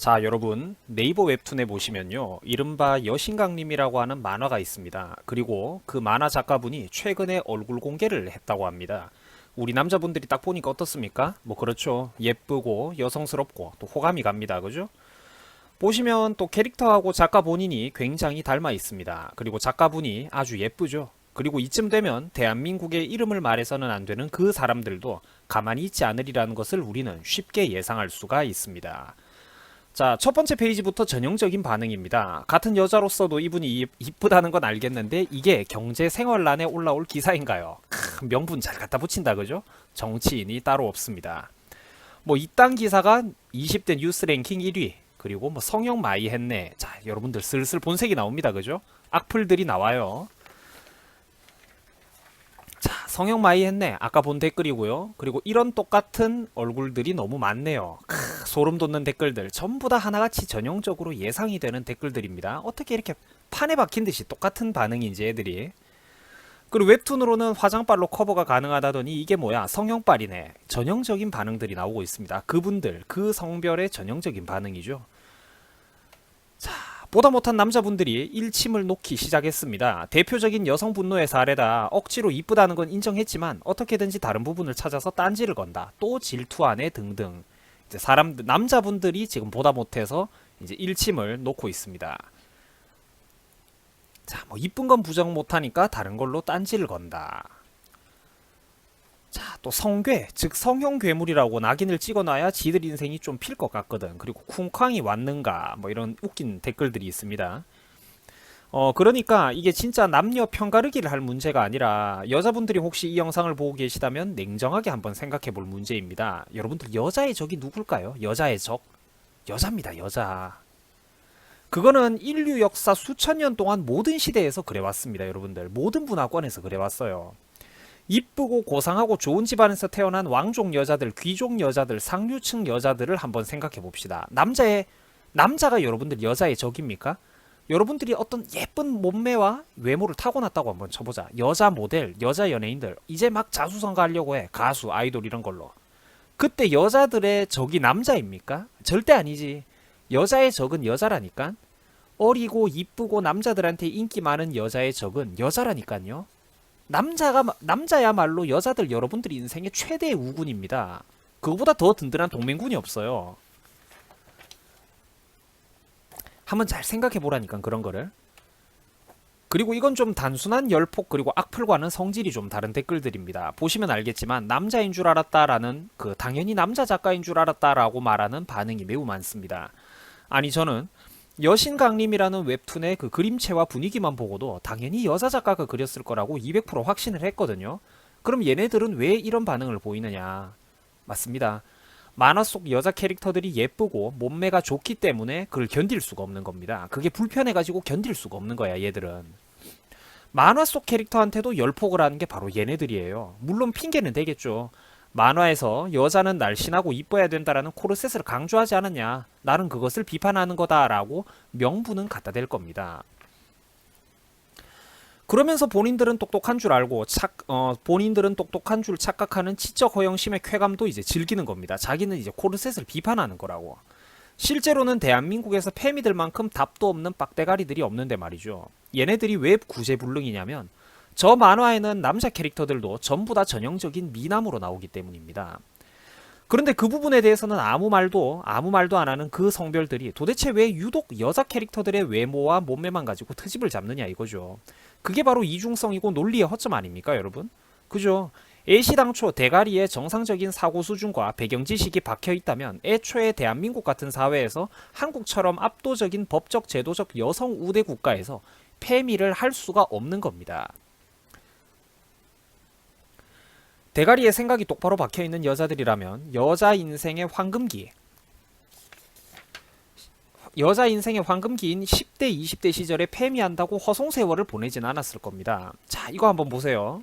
자, 여러분, 네이버 웹툰에 보시면요. 이른바 여신강림이라고 하는 만화가 있습니다. 그리고 그 만화 작가분이 최근에 얼굴 공개를 했다고 합니다. 우리 남자분들이 딱 보니까 어떻습니까? 뭐 그렇죠. 예쁘고 여성스럽고 또 호감이 갑니다. 그죠? 보시면 또 캐릭터하고 작가 본인이 굉장히 닮아 있습니다. 그리고 작가분이 아주 예쁘죠. 그리고 이쯤 되면 대한민국의 이름을 말해서는 안 되는 그 사람들도 가만히 있지 않으리라는 것을 우리는 쉽게 예상할 수가 있습니다. 자, 첫 번째 페이지부터 전형적인 반응입니다. 같은 여자로서도 이분이 이- 이쁘다는 건 알겠는데 이게 경제 생활란에 올라올 기사인가요? 크, 명분 잘 갖다 붙인다 그죠? 정치인이 따로 없습니다. 뭐 이딴 기사가 20대 뉴스 랭킹 1위 그리고 뭐 성형 많이 했네. 자, 여러분들 슬슬 본색이 나옵니다. 그죠? 악플들이 나와요. 자, 성형 많이 했네. 아까 본 댓글이고요. 그리고 이런 똑같은 얼굴들이 너무 많네요. 크, 소름 돋는 댓글들 전부 다 하나같이 전형적으로 예상이 되는 댓글들입니다. 어떻게 이렇게 판에 박힌 듯이 똑같은 반응인지 애들이. 그리고 웹툰으로는 화장빨로 커버가 가능하다더니 이게 뭐야 성형빨이네. 전형적인 반응들이 나오고 있습니다. 그분들 그 성별의 전형적인 반응이죠. 자, 보다 못한 남자분들이 일침을 놓기 시작했습니다. 대표적인 여성 분노의 사례다. 억지로 이쁘다는 건 인정했지만 어떻게든지 다른 부분을 찾아서 딴지를 건다. 또 질투하네 등등. 이제 사람 남자분들이 지금 보다 못해서 이제 일침을 놓고 있습니다. 자, 뭐 이쁜 건 부정 못하니까 다른 걸로 딴지를 건다. 자, 또 성괴, 즉 성형 괴물이라고 낙인을 찍어놔야 지들 인생이 좀 필 것 같거든. 그리고 쿵쾅이 왔는가, 뭐 이런 웃긴 댓글들이 있습니다. 어, 그러니까 이게 진짜 남녀 편가르기를 할 문제가 아니라 여자분들이 혹시 이 영상을 보고 계시다면 냉정하게 한번 생각해 볼 문제입니다. 여러분들 여자의 적이 누굴까요? 여자의 적? 여자입니다, 여자. 그거는 인류 역사 수천 년 동안 모든 시대에서 그래왔습니다, 여러분들. 모든 문화권에서 그래왔어요. 이쁘고 고상하고 좋은 집안에서 태어난 왕족 여자들, 귀족 여자들, 상류층 여자들을 한번 생각해 봅시다. 남자의 남자가 여러분들 여자의 적입니까? 여러분들이 어떤 예쁜 몸매와 외모를 타고났다고 한번 쳐보자. 여자 모델, 여자 연예인들 이제 막 자수성가하려고 해. 가수, 아이돌 이런 걸로. 그때 여자들의 적이 남자입니까? 절대 아니지. 여자의 적은 여자라니까. 어리고 이쁘고 남자들한테 인기 많은 여자의 적은 여자라니까요. 남자가 남자야말로 여자들 여러분들 인생의 최대의 우군입니다. 그거보다 더 든든한 동맹군이 없어요. 한번 잘 생각해 보라니까 그런 거를. 그리고 이건 좀 단순한 열폭 그리고 악플과는 성질이 좀 다른 댓글들입니다. 보시면 알겠지만 남자인 줄 알았다라는 그 당연히 남자 작가인 줄 알았다라고 말하는 반응이 매우 많습니다. 아니 저는 여신 강림이라는 웹툰의 그 그림체와 분위기만 보고도 당연히 여자 작가가 그렸을 거라고 200% 확신을 했거든요. 그럼 얘네들은 왜 이런 반응을 보이느냐? 맞습니다. 만화 속 여자 캐릭터들이 예쁘고 몸매가 좋기 때문에 그걸 견딜 수가 없는 겁니다. 그게 불편해가지고 견딜 수가 없는 거야, 얘들은. 만화 속 캐릭터한테도 열폭을 하는 게 바로 얘네들이에요. 물론 핑계는 되겠죠. 만화에서 여자는 날씬하고 이뻐야 된다라는 코르셋을 강조하지 않았냐. 나는 그것을 비판하는 거다라고 명분은 갖다 댈 겁니다. 그러면서 본인들은 똑똑한 줄 알고 착, 어, 본인들은 똑똑한 줄 착각하는 지적 허영심의 쾌감도 이제 즐기는 겁니다. 자기는 이제 코르셋을 비판하는 거라고. 실제로는 대한민국에서 페미들만큼 답도 없는 빡대가리들이 없는데 말이죠. 얘네들이 왜 구제불능이냐면 저 만화에는 남자 캐릭터들도 전부 다 전형적인 미남으로 나오기 때문입니다. 그런데 그 부분에 대해서는 아무 말도 아무 말도 안 하는 그 성별들이 도대체 왜 유독 여자 캐릭터들의 외모와 몸매만 가지고 트집을 잡느냐 이거죠. 그게 바로 이중성이고 논리의 허점 아닙니까, 여러분? 그죠? 애시당초 대가리의 정상적인 사고 수준과 배경 지식이 박혀 있다면 애초에 대한민국 같은 사회에서 한국처럼 압도적인 법적 제도적 여성 우대 국가에서 폐미를 할 수가 없는 겁니다. 대가리에 생각이 똑바로 박혀 있는 여자들이라면 여자 인생의 황금기 여자 인생의 황금기인 10대, 20대 시절에 폐미한다고 허송 세월을 보내진 않았을 겁니다. 자, 이거 한번 보세요.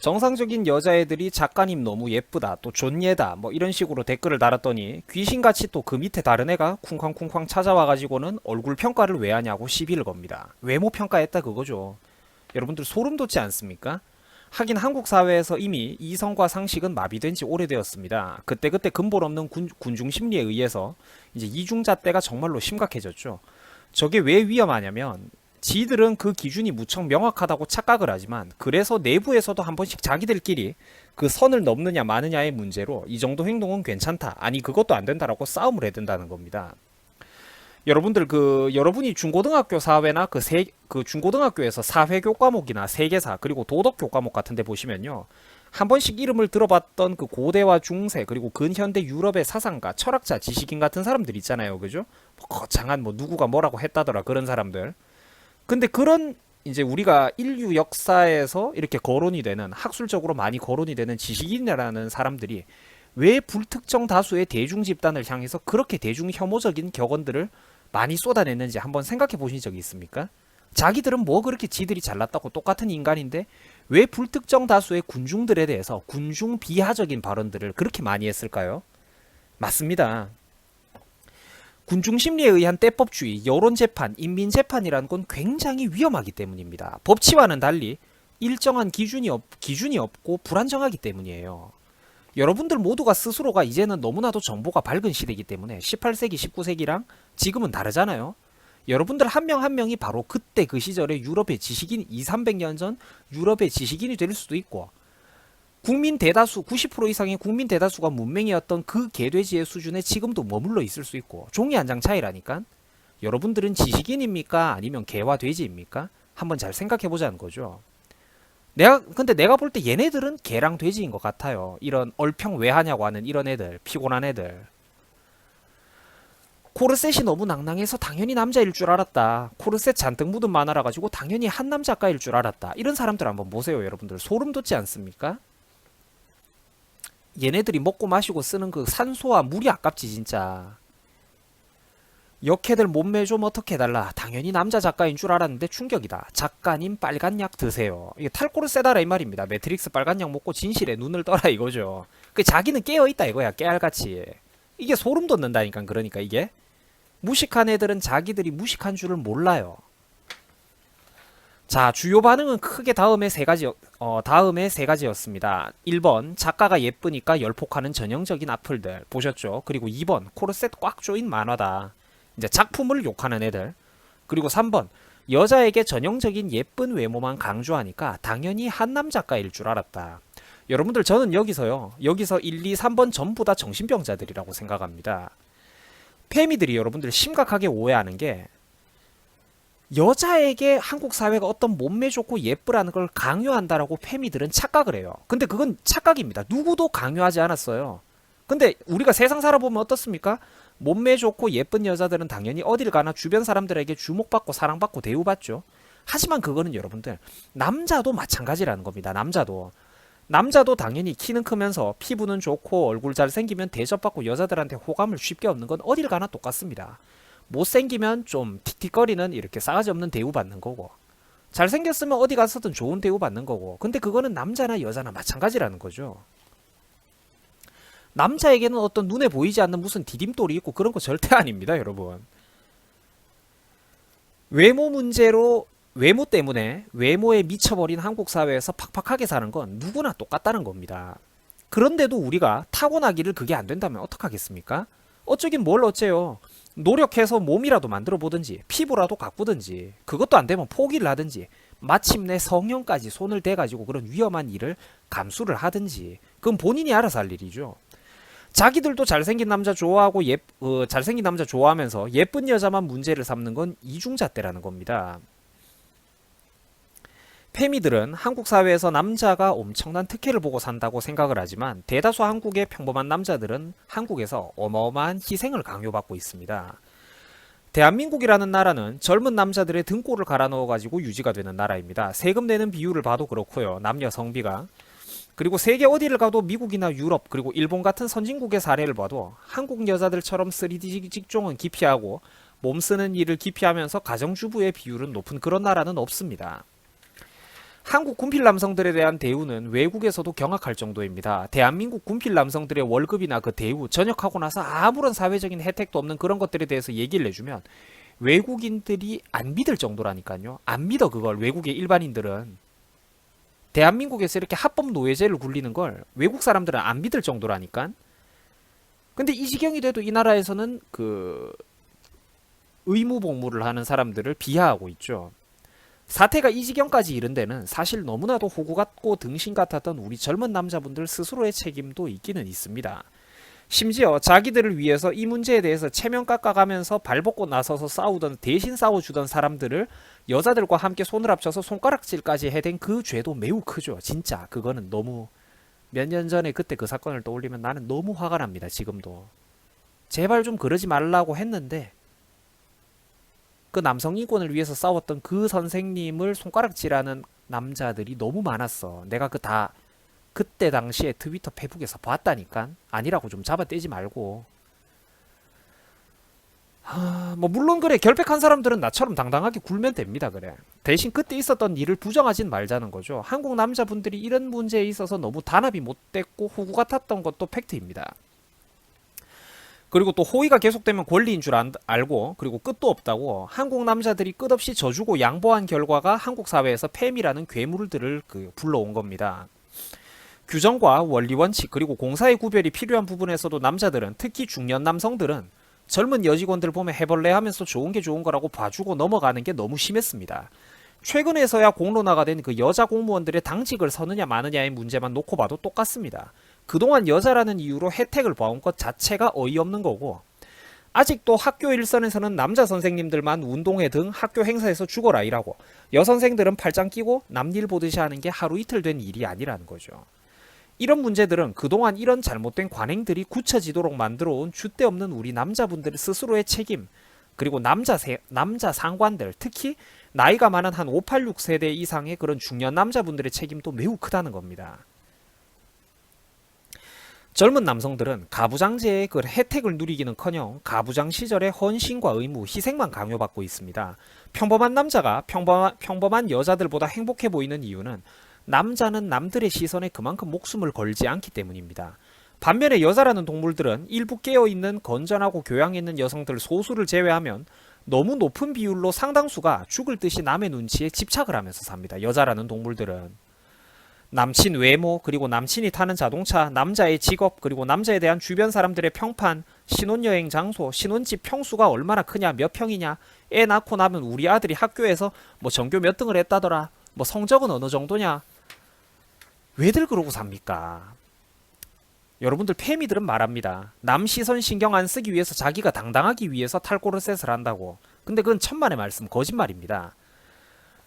정상적인 여자애들이 작가님 너무 예쁘다, 또 존예다, 뭐 이런 식으로 댓글을 달았더니 귀신같이 또 그 밑에 다른 애가 쿵쾅쿵쾅 찾아와가지고는 얼굴 평가를 왜 하냐고 시비를 겁니다. 외모 평가했다 그거죠. 여러분들 소름 돋지 않습니까? 하긴 한국 사회에서 이미 이성과 상식은 마비된 지 오래되었습니다. 그때그때 근본 없는 군, 군중 심리에 의해서 이제 이중잣대가 정말로 심각해졌죠. 저게 왜 위험하냐면 지들은 그 기준이 무척 명확하다고 착각을 하지만 그래서 내부에서도 한 번씩 자기들끼리 그 선을 넘느냐 마느냐의 문제로 이 정도 행동은 괜찮다. 아니 그것도 안 된다라고 싸움을 해야 된다는 겁니다. 여러분들 그 여러분이 중고등학교 사회나 그 세 그 중고등학교에서 사회 교 과목이나 세계사 그리고 도덕 교 과목 같은 데 보시면요. 한 번씩 이름을 들어봤던 그 고대와 중세 그리고 근현대 유럽의 사상가, 철학자, 지식인 같은 사람들 있잖아요. 그죠? 뭐 거창한 뭐 누구가 뭐라고 했다더라 그런 사람들. 근데 그런 이제 우리가 인류 역사에서 이렇게 거론이 되는 학술적으로 많이 거론이 되는 지식인이라는 사람들이 왜 불특정 다수의 대중 집단을 향해서 그렇게 대중 혐오적인 격언들을 많이 쏟아냈는지 한번 생각해 보신 적이 있습니까? 자기들은 뭐 그렇게 지들이 잘났다고 똑같은 인간인데 왜 불특정 다수의 군중들에 대해서 군중 비하적인 발언들을 그렇게 많이 했을까요? 맞습니다. 군중 심리에 의한 때법주의, 여론 재판, 인민 재판이라는 건 굉장히 위험하기 때문입니다. 법치와는 달리 일정한 기준이, 없, 기준이 없고 불안정하기 때문이에요. 여러분들 모두가 스스로가 이제는 너무나도 정보가 밝은 시대이기 때문에 18세기, 19세기랑 지금은 다르잖아요. 여러분들 한명한 명이 바로 그때 그 시절의 유럽의 지식인 2, 300년 전 유럽의 지식인이 될 수도 있고 국민 대다수 90% 이상의 국민 대다수가 문맹이었던 그 개돼지의 수준에 지금도 머물러 있을 수 있고 종이 한 장 차이라니까. 여러분들은 지식인입니까? 아니면 개와 돼지입니까? 한번 잘 생각해 보자는 거죠 내가 근데 내가 볼 때 얘네들은 개랑 돼지인 것 같아요 이런 얼평 왜 하냐고 하는 이런 애들 피곤한 애들 코르셋이 너무 낭낭해서 당연히 남자일 줄 알았다. 코르셋 잔뜩 묻은 만화라 가지고 당연히 한남 작가일 줄 알았다. 이런 사람들 한번 보세요, 여러분들. 소름 돋지 않습니까? 얘네들이 먹고 마시고 쓰는 그 산소와 물이 아깝지 진짜. 역해들 몸매 좀 어떻게 해달라. 당연히 남자 작가인 줄 알았는데 충격이다. 작가님 빨간 약 드세요. 이게 탈코르 세다라 이 말입니다. 매트릭스 빨간 약 먹고 진실에 눈을 떠라 이거죠. 그 자기는 깨어 있다 이거야 깨알같이. 이게 소름 돋는다니까 그러니까 이게 무식한 애들은 자기들이 무식한 줄을 몰라요. 자, 주요 반응은 크게 다음에 세 가지, 어, 다음에 세 가지였습니다. 1번, 작가가 예쁘니까 열폭하는 전형적인 악플들. 보셨죠? 그리고 2번, 코르셋 꽉 조인 만화다. 이제 작품을 욕하는 애들. 그리고 3번, 여자에게 전형적인 예쁜 외모만 강조하니까 당연히 한남 작가일 줄 알았다. 여러분들 저는 여기서요. 여기서 1, 2, 3번 전부 다 정신병자들이라고 생각합니다. 페미들이 여러분들 심각하게 오해하는 게 여자에게 한국 사회가 어떤 몸매 좋고 예쁘라는 걸 강요한다라고 페미들은 착각을 해요. 근데 그건 착각입니다. 누구도 강요하지 않았어요. 근데 우리가 세상 살아보면 어떻습니까? 몸매 좋고 예쁜 여자들은 당연히 어딜 가나 주변 사람들에게 주목받고 사랑받고 대우받죠. 하지만 그거는 여러분들 남자도 마찬가지라는 겁니다. 남자도 남자도 당연히 키는 크면서 피부는 좋고 얼굴 잘생기면 대접받고 여자들한테 호감을 쉽게 얻는 건 어딜 가나 똑같습니다. 못생기면 좀 틱틱거리는 이렇게 싸가지 없는 대우 받는 거고 잘생겼으면 어디 가서든 좋은 대우 받는 거고 근데 그거는 남자나 여자나 마찬가지라는 거죠. 남자에게는 어떤 눈에 보이지 않는 무슨 디딤돌이 있고 그런 거 절대 아닙니다, 여러분. 외모 문제로 외모 때문에 외모에 미쳐버린 한국 사회에서 팍팍하게 사는 건 누구나 똑같다는 겁니다. 그런데도 우리가 타고나기를 그게 안 된다면 어떡하겠습니까? 어쩌긴 뭘 어째요. 노력해서 몸이라도 만들어 보든지 피부라도 가꾸든지 그것도 안 되면 포기를 하든지 마침내 성형까지 손을 대가지고 그런 위험한 일을 감수를 하든지 그건 본인이 알아서 할 일이죠. 자기들도 잘생긴 남자 좋아하고 예, 어, 잘생긴 남자 좋아하면서 예쁜 여자만 문제를 삼는 건 이중잣대라는 겁니다. 페미들은 한국 사회에서 남자가 엄청난 특혜를 보고 산다고 생각을 하지만 대다수 한국의 평범한 남자들은 한국에서 어마어마한 희생을 강요받고 있습니다. 대한민국이라는 나라는 젊은 남자들의 등골을 갈아 넣어가지고 유지가 되는 나라입니다. 세금 내는 비율을 봐도 그렇고요. 남녀 성비가. 그리고 세계 어디를 가도 미국이나 유럽 그리고 일본 같은 선진국의 사례를 봐도 한국 여자들처럼 3D 직종은 기피하고 몸 쓰는 일을 기피하면서 가정주부의 비율은 높은 그런 나라는 없습니다. 한국 군필 남성들에 대한 대우는 외국에서도 경악할 정도입니다. 대한민국 군필 남성들의 월급이나 그 대우, 전역하고 나서 아무런 사회적인 혜택도 없는 그런 것들에 대해서 얘기를 해주면 외국인들이 안 믿을 정도라니까요. 안 믿어 그걸 외국의 일반인들은. 대한민국에서 이렇게 합법 노예제를 굴리는 걸 외국 사람들은 안 믿을 정도라니까. 근데 이 지경이 돼도 이 나라에서는 그 의무 복무를 하는 사람들을 비하하고 있죠. 사태가 이 지경까지 이른 데는 사실 너무나도 호구 같고 등신 같았던 우리 젊은 남자분들 스스로의 책임도 있기는 있습니다. 심지어 자기들을 위해서 이 문제에 대해서 체면 깎아가면서 발벗고 나서서 싸우던 대신 싸워주던 사람들을 여자들과 함께 손을 합쳐서 손가락질까지 해댄 그 죄도 매우 크죠. 진짜 그거는 너무 몇 년 전에 그때 그 사건을 떠올리면 나는 너무 화가 납니다. 지금도 제발 좀 그러지 말라고 했는데 그 남성 인권을 위해서 싸웠던 그 선생님을 손가락질하는 남자들이 너무 많았어. 내가 그 다 그때 당시에 트위터 페북에서 봤다니까. 아니라고 좀 잡아떼지 말고. 하, 뭐 물론 그래. 결백한 사람들은 나처럼 당당하게 굴면 됩니다 그래. 대신 그때 있었던 일을 부정하진 말자는 거죠. 한국 남자분들이 이런 문제에 있어서 너무 단합이 못됐고 호구 같았던 것도 팩트입니다. 그리고 또 호의가 계속되면 권리인 줄 안- 알고 그리고 끝도 없다고 한국 남자들이 끝없이 져주고 양보한 결과가 한국 사회에서 폐미라는 괴물들을 그 불러온 겁니다. 규정과 원리 원칙 그리고 공사의 구별이 필요한 부분에서도 남자들은 특히 중년 남성들은 젊은 여직원들 보면 해벌레 하면서 좋은 게 좋은 거라고 봐주고 넘어가는 게 너무 심했습니다. 최근에서야 공론화가 된 그 여자 공무원들의 당직을 서느냐 마느냐의 문제만 놓고 봐도 똑같습니다. 그동안 여자라는 이유로 혜택을 봐온 것 자체가 어이없는 거고 아직도 학교 일선에서는 남자 선생님들만 운동회 등 학교 행사에서 죽어라 일하고 여선생들은 팔짱 끼고 남일 보듯이 하는 게 하루 이틀 된 일이 아니라는 거죠. 이런 문제들은 그동안 이런 잘못된 관행들이 굳혀지도록 만들어 온 줏대 없는 우리 남자분들 스스로의 책임 그리고 남자 세, 남자 상관들 특히 나이가 많은 한 586 세대 이상의 그런 중년 남자분들의 책임도 매우 크다는 겁니다. 젊은 남성들은 가부장제의 그 혜택을 누리기는커녕 가부장 시절의 헌신과 의무, 희생만 강요받고 있습니다. 평범한 남자가 평범한, 평범한 여자들보다 행복해 보이는 이유는 남자는 남들의 시선에 그만큼 목숨을 걸지 않기 때문입니다. 반면에 여자라는 동물들은 일부 깨어있는 건전하고 교양 있는 여성들 소수를 제외하면 너무 높은 비율로 상당수가 죽을 듯이 남의 눈치에 집착을 하면서 삽니다. 여자라는 동물들은. 남친 외모, 그리고 남친이 타는 자동차, 남자의 직업, 그리고 남자에 대한 주변 사람들의 평판, 신혼여행 장소, 신혼집 평수가 얼마나 크냐, 몇 평이냐, 애 낳고 나면 우리 아들이 학교에서 뭐 전교 몇 등을 했다더라, 뭐 성적은 어느 정도냐. 왜들 그러고 삽니까? 여러분들 페미들은 말합니다. 남 시선 신경 안 쓰기 위해서 자기가 당당하기 위해서 탈코르셋을 한다고. 근데 그건 천만의 말씀 거짓말입니다.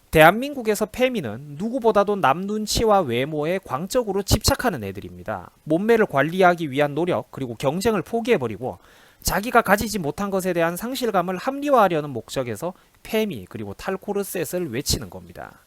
대한민국에서 페미는 누구보다도 남 눈치와 외모에 광적으로 집착하는 애들입니다. 몸매를 관리하기 위한 노력 그리고 경쟁을 포기해버리고 자기가 가지지 못한 것에 대한 상실감을 합리화하려는 목적에서 페미 그리고 탈코르셋을 외치는 겁니다.